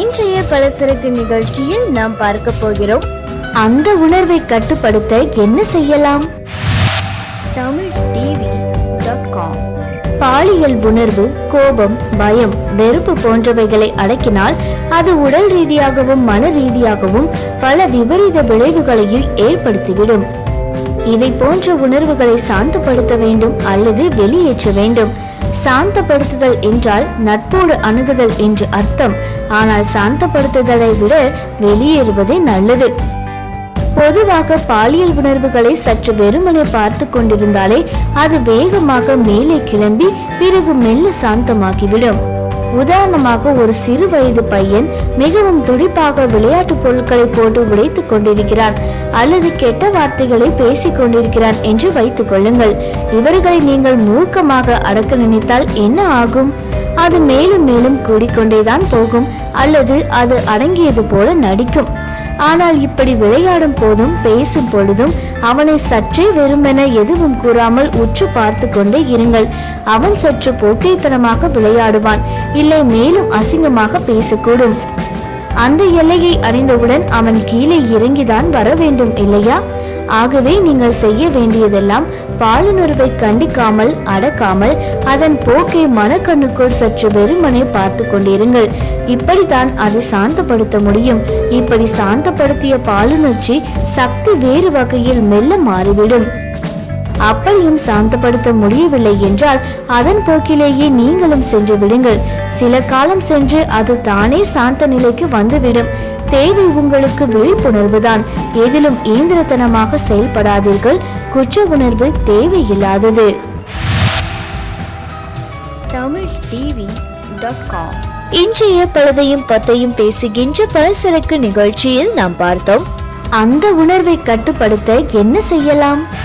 இன்றைய பலசரக்கு நிகழ்ச்சியில் நாம் பார்க்க போகிறோம். அந்த உணர்வை கட்டுப்படுத்த என்ன செய்யலாம்? தமிழ் டிவி டாட் காம் பாலியல் உணர்வு கோபம் பயம் வெறுப்பு போன்றவைகளை அடக்கினால் அது உடல் ரீதியாகவும் மன ரீதியாகவும் பல விபரீத விளைவுகளையும் ஏற்படுத்திவிடும். இதை போன்ற உணர்வுகளை சாந்தப்படுத்த வேண்டும் அல்லது வெளியேற்ற வேண்டும். சாந்தப்படுத்துதல் என்றால் நட்போடு அணுகுதல் என்று அர்த்தம். ஆனால் சாந்தப்படுத்துதலை விட வெளியேறுவதே நல்லது. பொதுவாக பாலியல் உணர்வுகளை சற்று வெறுமனே பார்த்து கொண்டிருந்தாலே அது வேகமாக மேலே கிளம்பி பிறகு மெல்ல சாந்தமாகிவிடும். உதாரணமாக ஒரு சிறு வயது பையன் மிகவும் துடிப்பாக விளையாட்டு பொருட்களை போட்டு உடைத்துக் கொண்டிருக்கிறான். அல்லது கெட்ட வார்த்தைகளை பேசிக் கொண்டிருக்கிறான் என்று வைத்துக் கொள்ளுங்கள். இவர்களை நீங்கள் மூர்க்கமாக அடக்க நினைத்தால் என்ன ஆகும்? அது மேலும் மேலும் கூடிக்கொண்டேதான் போகும். அல்லது அது அடங்கியது போல நடிக்கும். ஆனால் இப்படி விளையாடும் போதும் பேசும் பொழுதும் அவனை சற்றே வெறுமென எதுவும் கூறாமல் உற்று பார்த்து கொண்டே இருங்கள். அவன் சற்று போக்கைத்தனமாக விளையாடுவான். இல்லை மேலும் அசிங்கமாக பேசக்கூடும். அந்த எல்லையை அறிந்தவுடன் அவன் கீழே இறங்கிதான் வர வேண்டும் இல்லையா? ஆகவே நீங்கள் செய்ய வேண்டியதெல்லாம் பாலுணர்வை கண்டிக்காமல் அடக்காமல் அதன் போக்கை மனக்கண்ணுக்குள் சற்று வெறுமனே பார்த்து கொண்டிருங்கள். இப்படித்தான் அதை சாந்தப்படுத்த முடியும். இப்படி சாந்தப்படுத்திய பாலுணர்ச்சி சக்தி வேறு வகையில் மெல்ல மாறிவிடும். அப்படியும் சாந்தப்படுத்த முடியவில்லை என்றால் அதன் போக்கிலேயே நீங்களும் சென்று விடுங்கள். சில காலம் சென்று அது தானே சாந்த நிலைக்கு வந்துவிடும். தேவை உங்களுக்கு விழிப்புணர்வுதான். எதிலும் இயந்திரத்தனமாக செயல்படாதீர்கள். குற்ற உணர்வு தேவையில்லாதது. Tamil TV dot com. இன்றைய பலதையும் பத்தையும் பேசுகின்ற பலசரக்கு நிகழ்ச்சியில் நாம் பார்த்தோம். அந்த உணர்வை கட்டுப்படுத்த என்ன செய்யலாம்?